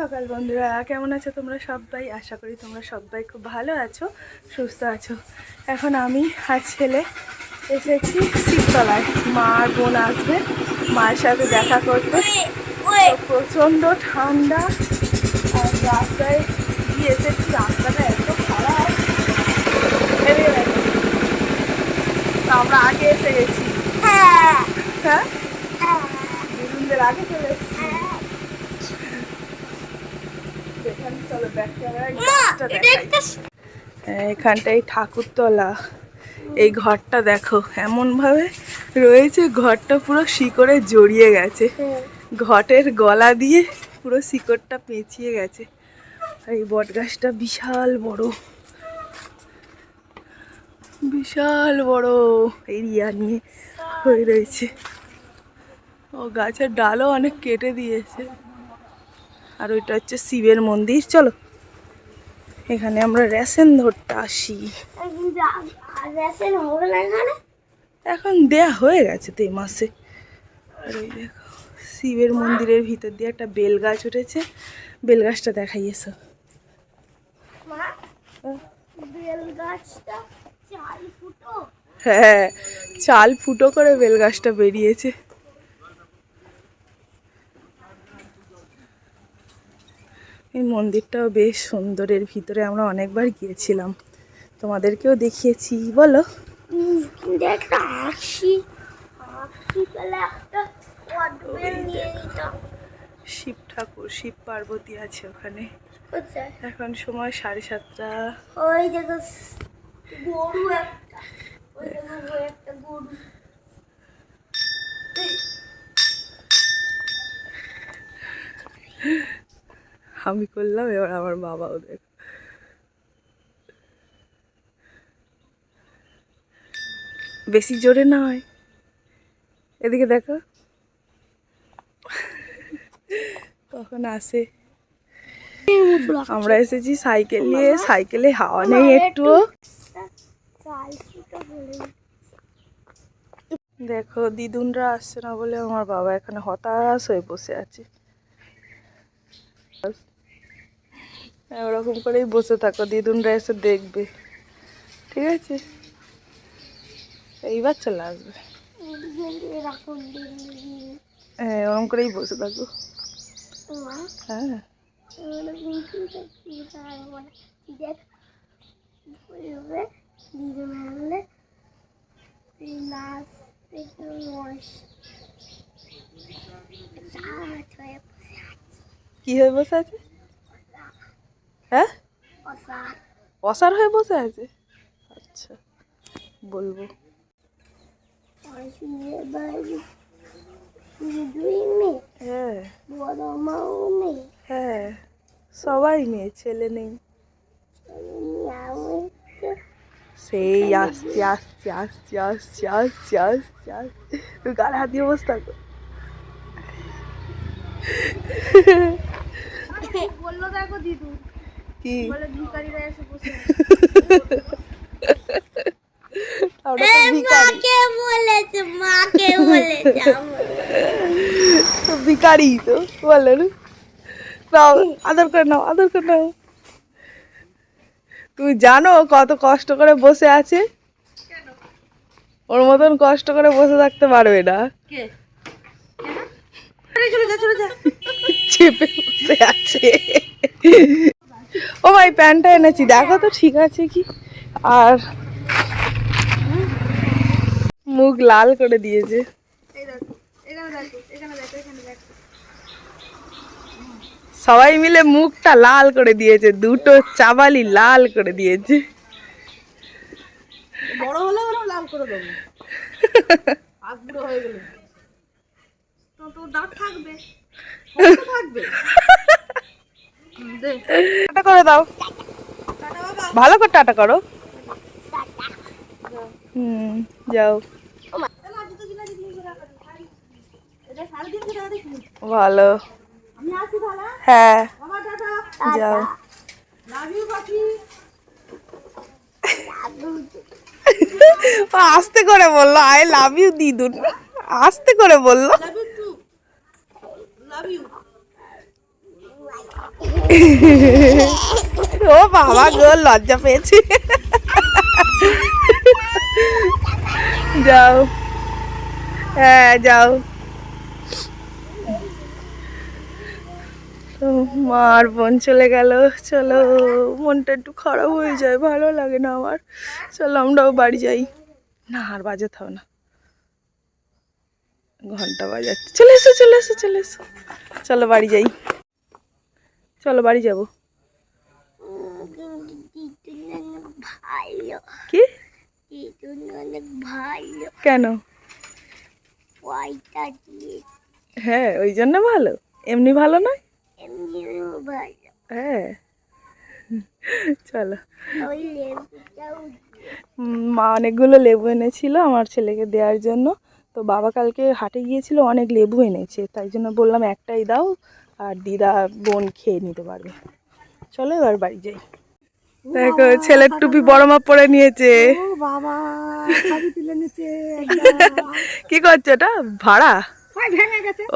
সকাল বন্ধুরা। কেমন আছো তোমরা সবাই? আশা করি তোমরা সবাই খুব ভালো আছো সুস্থ আছো। এখন আমি আর ছেলে এসেছি শিবতলায়। মা আর বোন আসবে মায়ের সাথে দেখা করতে। প্রচণ্ড ঠান্ডা আর রাস্তায় গিয়ে এসেছি রাস্তাটা এত খারাপ। আমরা আগে এসে গেছি। হ্যাঁ। দিদুনদের আগে চলে এসেছি এখানে চলো ব্যাক ক্যামেরায় গাছটা দেখাই। এখানটাই ঠাকুরতলা। এই ঘরটা দেখো, এমনভাবে রয়েছে, ঘরটা পুরো শিকড়ে জড়িয়ে গেছে। ঘটের গলা দিয়ে পুরো শিকড়টা পেঁচিয়ে গেছে। এই বট গাছটা বিশাল বড়। বিশাল বড় এরিয়া নিয়ে হয়ে রয়েছে। ও, গাছের ডালও অনেক কেটে দিয়েছে। আর ওইটা হচ্ছে শিবের মন্দির, চলো। এখানে আমরা রেশন ধরতে আসি। এখন দেয়া হয়ে গেছে তো এই মাসে। আর ওই দেখো, শিবের মন্দিরের ভিতর দিয়ে একটা বেল গাছ উঠেছে। বেল গাছটা দেখাই এসো। হ্যাঁ চাল ফুটো করে বেল গাছটা বেরিয়েছে। এই মন্দিরটাও বেশ সুন্দরের ভিতরে আমরা অনেকবার গিয়েছিলাম। তোমাদেরকেও দেখিয়েছি। বলো। শিব ঠাকুর শিব পার্বতী আছে ওখানে। এখন সময় সাড়ে সাতটা। ওই দেখো গরু একটা। ওই দেখো একটা গরু। আমি করলাম এবার আমার বাবাও দেখ বেশি জোরে নয় এদিকে দেখো। কখন আসে? আমরা এসেছি সাইকেল নিয়ে। সাইকেলে হাওয়া নেই একটু। দেখো দিদুনরা আসছে না বলে আমার বাবা এখানে হতাশ হয়ে বসে আছে। হ্যাঁ, ওরকম করেই বসে থাকো, দিদুনরা এসে দেখবে। ঠিক আছে? এইবার চলে আসবে। হ্যাঁ ওরকম করেই বসে থাকো। হ্যাঁ হয়ে। কি হয়ে বসে আছে? হ্যাঁ? অসার। হয়ে বসে আছে? আচ্ছা বলব। হ্যাঁ। হ্যাঁ সবাই মেয়ে ছেলে নেই। সেই আসছে আসছে আসছে আসছে আসছে আসছে আসছে। তুই গালে হাত দিয়ে বসে থাকো। বলল দেখো দিদু। কি? আমরা তো বলো না। নাও আদর করে নাও আদর করে নাও। তুমি জানো কত কষ্ট করে বসে আছে? ওর মতন কষ্ট করে বসে থাকতে পারবে না। চেপে বসে আছে। ও ভাই প্যান্টটা এনেছি। দেখো তো ঠিক আছে কি? আর মুখ লাল করে দিয়েছে। সবাই মিলে মুখটা লাল করে দিয়েছে দুটো চাবালি লাল করে দিয়েছে। বড় হলে লাল করে দেবো। হাত হয়ে গেলে। তো তো দাঁত থাকবে। টাটা করে দাও। ভালো করে টাটা করো। হুম, যাও। ভালো। হ্যাঁ। যাও। আস্তে করে বলল, আই লাভ ইউ, দিদুন। আস্তে করে বলল। Love you. ও বাবা গো, লজ্জা পেয়েছি। যাও। হ্যাঁ যাও। তো মার বোন চলে গেল। চলো, মনটা একটু খারাপ হয়ে যায়, ভালো লাগে না আমার। চলো, আমরাও বাড়ি যাই। না, আর বাজাতে হবে না। ঘণ্টা বাজাচ্ছে। চলে এসো চলে এসো চলে এসো। চলো, বাড়ি যাই। চলো বাড়ি যাব। কি? কেন? হ্যাঁ ওই জন্য ভালো। এমনি ভালো নয়? হ্যাঁ। চলো। মা অনেকগুলো লেবু এনেছিল আমার ছেলেকে দেওয়ার জন্য। তো বাবা কালকে হাটে গিয়েছিল, অনেক লেবু এনেছে। তাই জন্য বললাম একটাই দাও। আর দিদা বোন খেয়ে নিতে পারবে। চলো এবার বাড়ি যাই। দেখো ছেলের টুপি বড় মা পরে নিয়েছে। বাবা কি করছ ওটা? ভাড়া?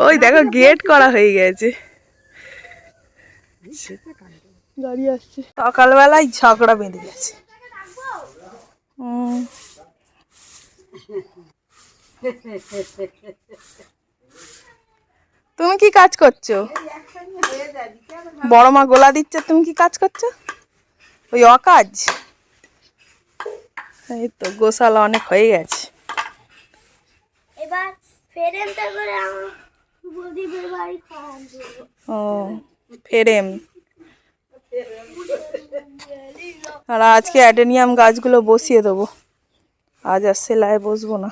ওই দেখো গেট করা হয়ে গেছে। গাড়ি আসছে। সকালবেলায় ঝগড়া বেঁধে গেছে। হুম। তুমি কি কাজ করছ? বড় মা গোলা দিচ্ছে তুমি কি কাজ করছ? ওই অকাজ? এই তো গোশালা অনেক হয়ে গেছে। এবার ফেরেনটা করে আমার বাড়ি ও ফেরেম আর আজকে অ্যাডেনিয়াম গাছগুলো বসিয়ে দেবো। আজ আর সেলাই বসবো না।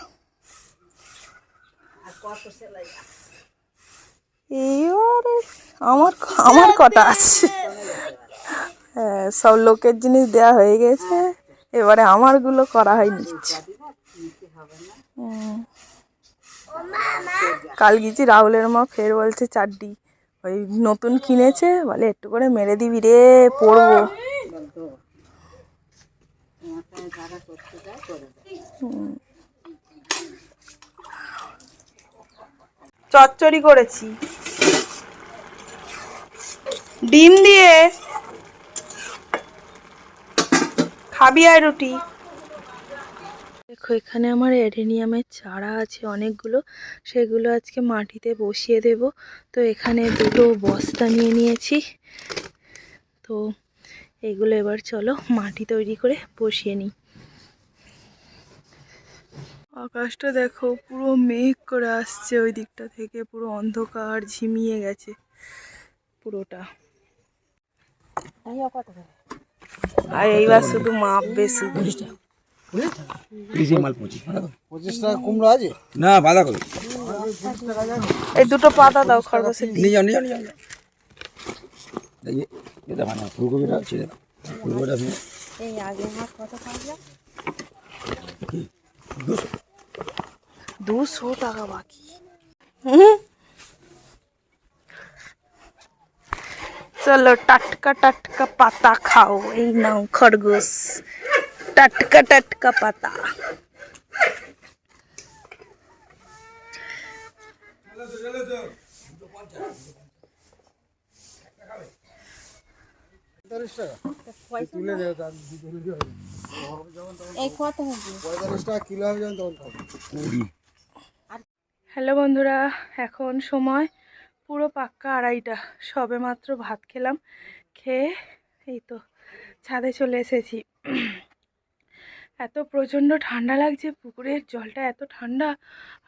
এইবারে আমার আমার কটা আছে? হ্যাঁ সব লোকের জিনিস দেওয়া হয়ে গেছে। এবারে আমারগুলো করা হয় নিচ্ছে কাল গেছি রাহুলের মা ফের বলছে চারডি ওই নতুন কিনেছে? বলে একটু করে মেরে দিবি রে পড়ব। চচ্চড়ি করেছি। ডিম দিয়ে খাবি আর রুটি। দেখো, এখানে আমার অ্যাডেনিয়ামের চারা আছে অনেকগুলো, সেগুলো আজকে মাটিতে বসিয়ে দেব। তো এখানে দুটো বস্তা নিয়ে নিয়েছি। তো এগুলো এবার চলো মাটি তৈরি করে বসিয়ে নিই। আকাশটা দেখো, পুরো মেঘ করে আসছে ওই দিকটা থেকে, পুরো অন্ধকার ঝিমিয়ে গেছে পুরোটা। আর এইবার শুধু মাপবে শুধু ইলিশে মাল পঁচিশ পঁচিশ টাকা কুমড়ো আছে? না বাধা করো। এই দুটো পাতা দাও খরগোশের নিয়ে যাও নিয়ে যাও নিয়ে যাও। দেখি এটা ভালো ফুলকপিটা ছেড়ে দাও। ফুলকপিটা তুমি দুশো। টাকা বাকি। চলো টাটকা টাটকা পাতা খাও এই নাও খরগোশ। টাটকা টাটকা পাতা। হ্যালো বন্ধুরা এখন সময় পুরো পাক্কা আড়াইটা। সবে মাত্র ভাত খেলাম। খেয়ে এই তো ছাদে চলে এসেছি। এত প্রচণ্ড ঠান্ডা লাগছে, পুকুরের জলটা এত ঠান্ডা,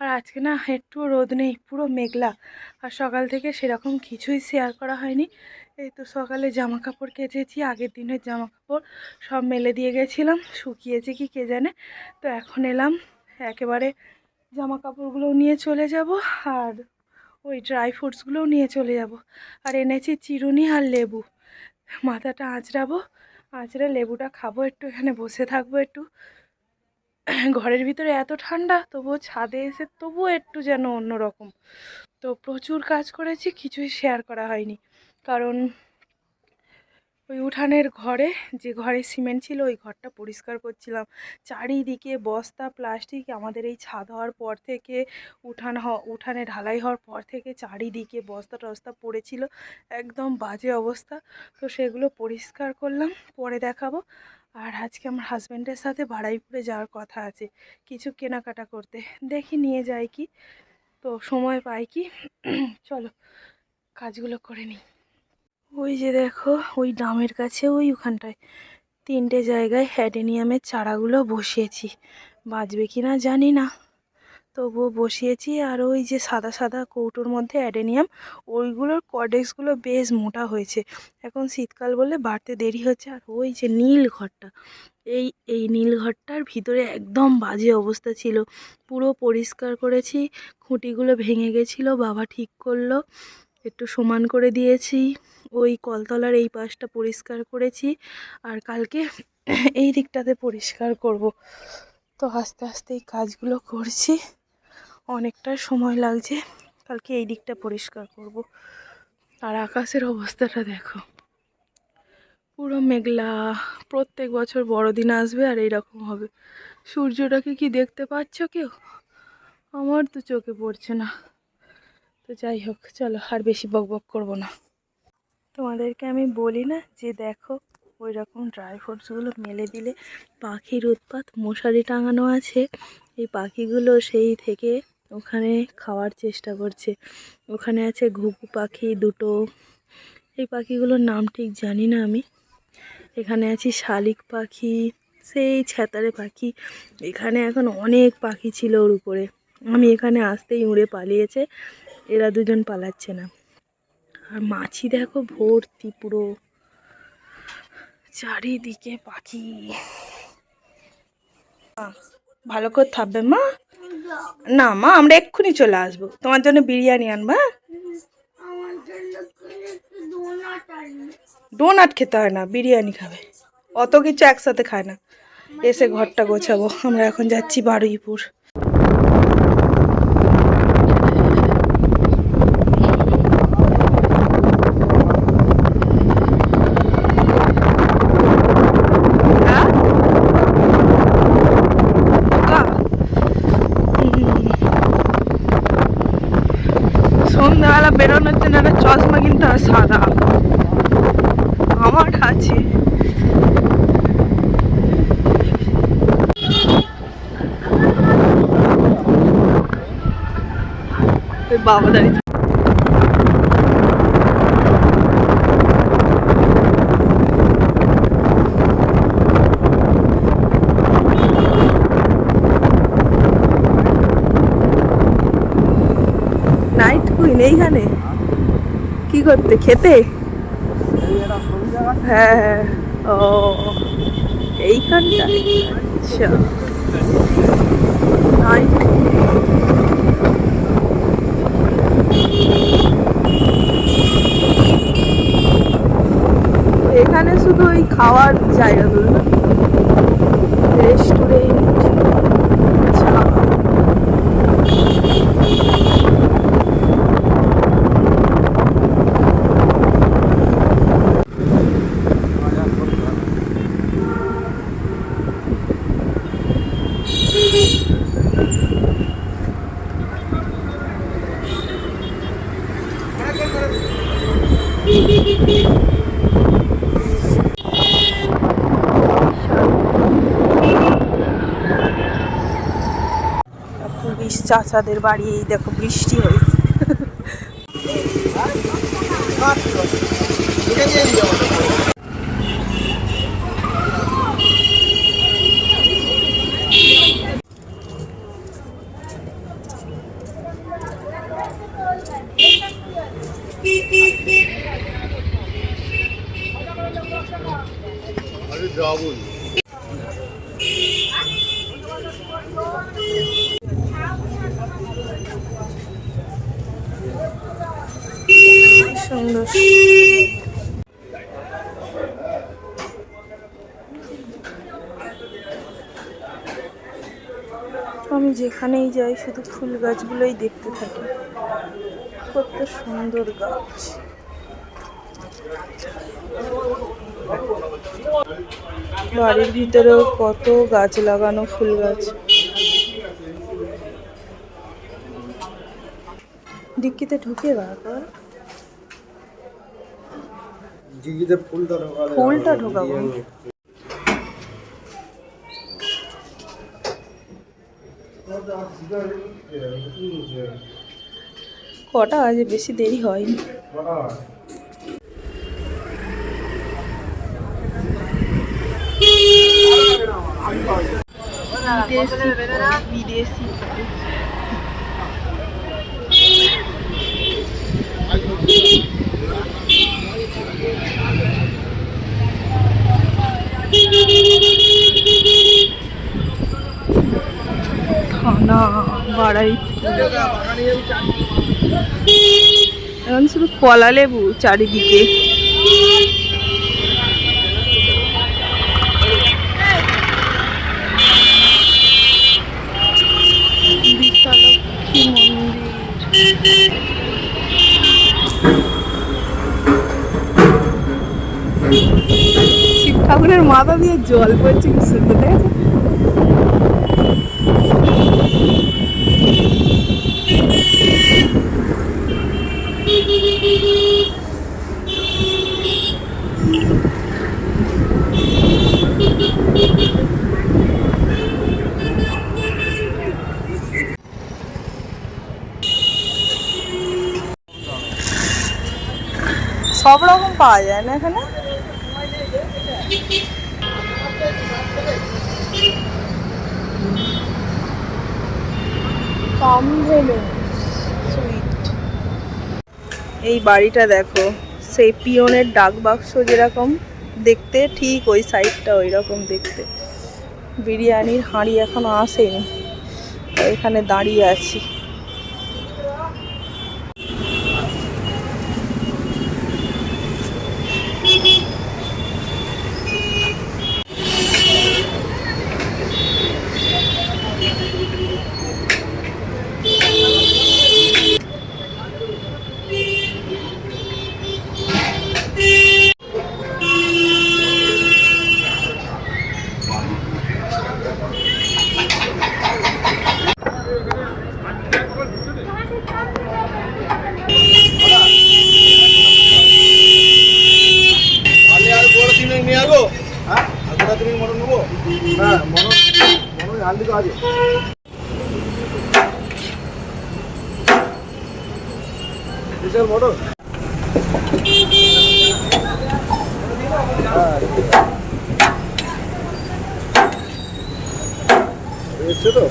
আর আজকে না একটু রোদ নেই, পুরো মেঘলা। আর সকাল থেকে সেরকম কিছুই শেয়ার করা হয়নি। এই তো সকালে জামা কাপড় কেচেছি, আগের দিনের জামা কাপড় সব মেলে দিয়ে গেছিলাম, শুকিয়েছে কি কে জানে। তো এখন এলাম, একেবারে জামা কাপড়গুলো নিয়ে চলে যাব, আর ওই ড্রাই ফ্রুটসগুলোও নিয়ে চলে যাব। আর এনেছি চিরুনি আর লেবু। মাথাটা আঁচড়াবো, আঁচড়ে লেবুটা খাব, একটু এখানে বসে থাকব একটু। ঘরের ভিতরে এত ঠান্ডা, তবুও ছাদে এসে তবুও একটু যেন অন্যরকম। তো প্রচুর কাজ করেছি, কিছুই শেয়ার করা হয়নি। কারণ ওই উঠানের ঘরে, যে ঘরে সিমেন্ট ছিল, ওই ঘরটা পরিষ্কার করছিলাম। চারিদিকে বস্তা, প্লাস্টিক, আমাদের এই ছাদ হওয়ার পর থেকে, উঠান হ- উঠানে ঢালাই হওয়ার পর থেকে চারিদিকে বস্তা টস্তা পড়েছিল, একদম বাজে অবস্থা। তো সেগুলো পরিষ্কার করলাম, পরে দেখাবো। আর আজকে আমার হাজব্যান্ডের সাথে ভাড়াইপুরে যাওয়ার কথা আছে, কিছু কেনাকাটা করতে। দেখি নিয়ে যায় কি। তো সময় পাই কি? চলো, কাজগুলো করে নিই। ওই যে দেখো, ওই ডামের কাছে ওই ওখানটায় তিনটে জায়গায় হ্যাডেনিয়ামের চারাগুলো বসিয়েছি। বাঁচবে কি না জানি না। তবুও বসিয়েছি আর ওই যে সাদা সাদা কৌটোর মধ্যে অ্যাডেনিয়াম, ওইগুলোর কডেক্সগুলো বেশ মোটা হয়েছে। এখন শীতকাল বলে বাড়তে দেরি হচ্ছে আর ওই যে নীল ঘরটা, এই এই নীল ঘরটার ভিতরে একদম বাজে অবস্থা ছিল। পুরো পরিষ্কার করেছি, খুঁটিগুলো ভেঙে গেছিল, বাবা ঠিক করল। একটু সমান করে দিয়েছি। ওই কলতলার এই পাশটা পরিষ্কার করেছি। আর কালকে এই দিকটাতে পরিষ্কার করব। তো আস্তে আস্তে এই কাজগুলো করছি। অনেকটা সময় লাগছে। কালকে এই দিকটা পরিষ্কার করব। আর আকাশের অবস্থাটা দেখো। পুরো মেঘলা। প্রত্যেক বছর বড়দিন আসবে আর এইরকম হবে। সূর্যটাকে কি দেখতে পাচ্ছ কেউ? আমার তো চোখে পড়ছে না। তো যাই হোক, চলো আর বেশি বক বক করব না। তোমাদেরকে আমি বলি না যে দেখো ওই রকম ড্রাই ফ্রুটসগুলো মেলে দিলে পাখির উৎপাত মশারি টাঙানো আছে। এই পাখিগুলো সেই থেকে ওখানে খাওয়ার চেষ্টা করছে। ওখানে আছে ঘুঘু পাখি দুটো। এই পাখিগুলোর নাম ঠিক জানি না আমি। এখানে আছি শালিক পাখি, সেই ছ্যাতারে পাখি। এখানে এখন অনেক পাখি ছিল ওর উপরে। আমি এখানে আসতেই উড়ে পালিয়েছে। এরা দুজন পালাচ্ছে না। আর মাছি দেখো ভর্তি পুরো। চারিদিকে পাখি। ভালো করে থাকবে মা? না মা আমরা এক্ষুনি চলে আসব। তোমার জন্য বিরিয়ানি আনবে? ডোনাট খেতে হয় না বিরিয়ানি খাবে। অত কিছু একসাথে খায় না। এসে ঘরটা গোছাবো। আমরা এখন যাচ্ছি বারুইপুর। সন্ধ্যাবেলা বেরোনোর জন্য একটা চশমা কিন্তু সাদা। আমার আছে বাবা দাঁড়িয়ে এইখানে? কি করতে? খেতে? হ্যাঁ হ্যাঁ। ও এইখানটা আচ্ছা। এখানে শুধু ওই খাওয়ার জায়গাগুলো না চাচাদের বাড়ি এই দেখো বৃষ্টি হয়েছে কি সুন্দর। আমি যেখানেই যাই, শুধু ফুল গাছগুলোই দেখতে থাকি। কত সুন্দর গাছ। বাড়ির ভিতরেও কত গাছ লাগানো ফুল গাছ। ডিক্কিতে ঢুকে দাও ফুলটা ঢোকালে ফুলটা ঢোকাবো। কটা আজ বেশি দেরি হয়নি। বিদেশি বিদেশি। খানা, বাড়াই। এখন শুধু কলা লেবু চারিদিকে। শিব ঠাকুরের মাথা দিয়ে জল পড়ছে কি সুন্দর দেখেছ সব রকম পাওয়া যায় না এখানে? এই বাড়িটা দেখো সেই পিয়নের ডাক বাক্স যেরকম, দেখতে ঠিক ওই সাইডটা ওই রকম দেখতে। বিরিয়ানির হাঁড়ি এখনও আসেনি এখানে দাঁড়িয়ে আছি আলে আর বড় দিন নিয়ে আসব হ্যাঁ আর গোটা তুমি মটন নেব হ্যাঁ মটন মটন হান্ডি তো আছে বিশাল মটন হ্যাঁ এসছে তো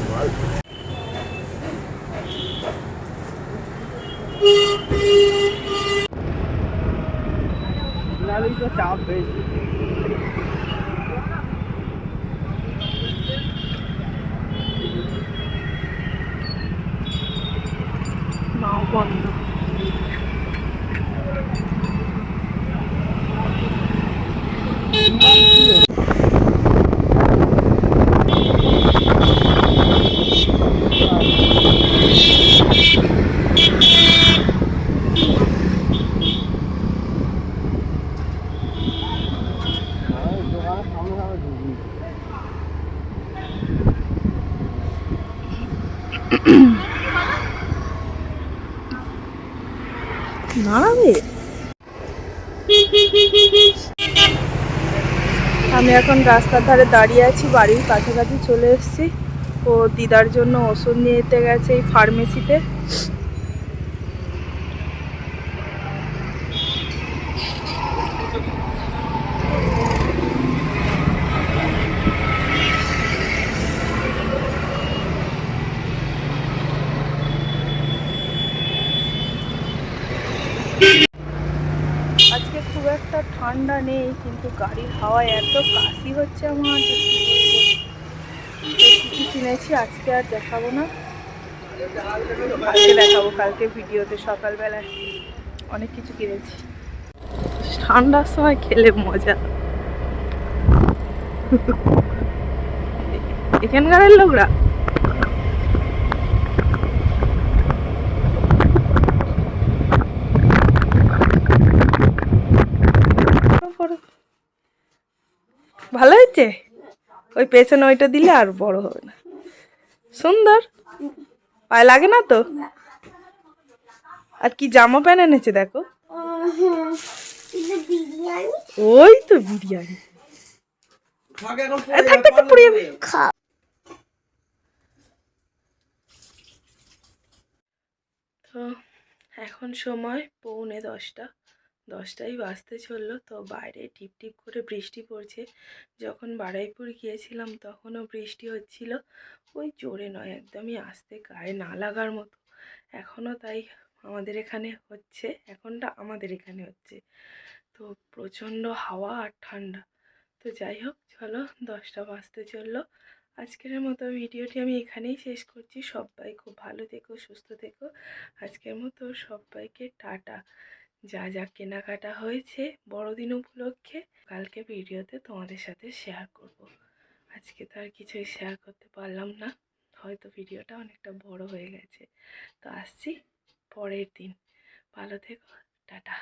চাপ বেশি। আমি এখন রাস্তার ধারে দাঁড়িয়ে আছি, বাড়ির কাছাকাছি চলে এসেছি। ও দিদার জন্য ওষুধ নিয়ে গেছে এই ফার্মেসিতে আজকে খুব একটা ঠান্ডা নেই, কিন্তু গাড়ির হাওয়ায় এত কাশি হচ্ছে আমার যে কি বলব। তো কি কি কিনেছি, আজকে আর দেখাবো না। কালকে দেখাবো, কালকে ভিডিওতে সকালবেলায় অনেক কিছু কিনেছি। ঠান্ডার সময় খেলে মজা। এখানকারের লোকরা ফটো ভালো হয়েছে? ওই পেছনে ওইটা দিলে আর বড় হবে না। সুন্দর। পায়ে লাগে না তো? আর কি জামা প্যান্ট এনেছে দেখো? ওই তো বিরিয়ানি। তো, এখন সময় পৌনে দশটা। দশটাই বাজতে চলল। তো বাইরে টিপ টিপ করে বৃষ্টি পড়ছে। যখন বারাইপুর গিয়েছিলাম তখনও বৃষ্টি হচ্ছিল। ওই জোরে নয়, একদমই আস্তে গায়ে না লাগার মতো। এখনও তাই আমাদের এখানে হচ্ছে, এখনটা আমাদের এখানে হচ্ছে। তো প্রচণ্ড হাওয়া আর ঠান্ডা। তো যাই হোক, চলো দশটা বাজতে চলল। আজকের মতো ভিডিওটি আমি এখানেই শেষ করছি। সবাই খুব ভালো থেকো, সুস্থ থেকো। আজকের মতো সবাইকে টাটা। যা যা কেনাকাটা হয়েছে বড়দিন উপলক্ষে কালকে ভিডিওতে তোমাদের সাথে শেয়ার করব। আজকে তো আর কিছুই শেয়ার করতে পারলাম না। হয়তো ভিডিওটা অনেকটা বড় হয়ে গেছে। তো আসছি পরের দিন। ভালো থেকো, টাটা।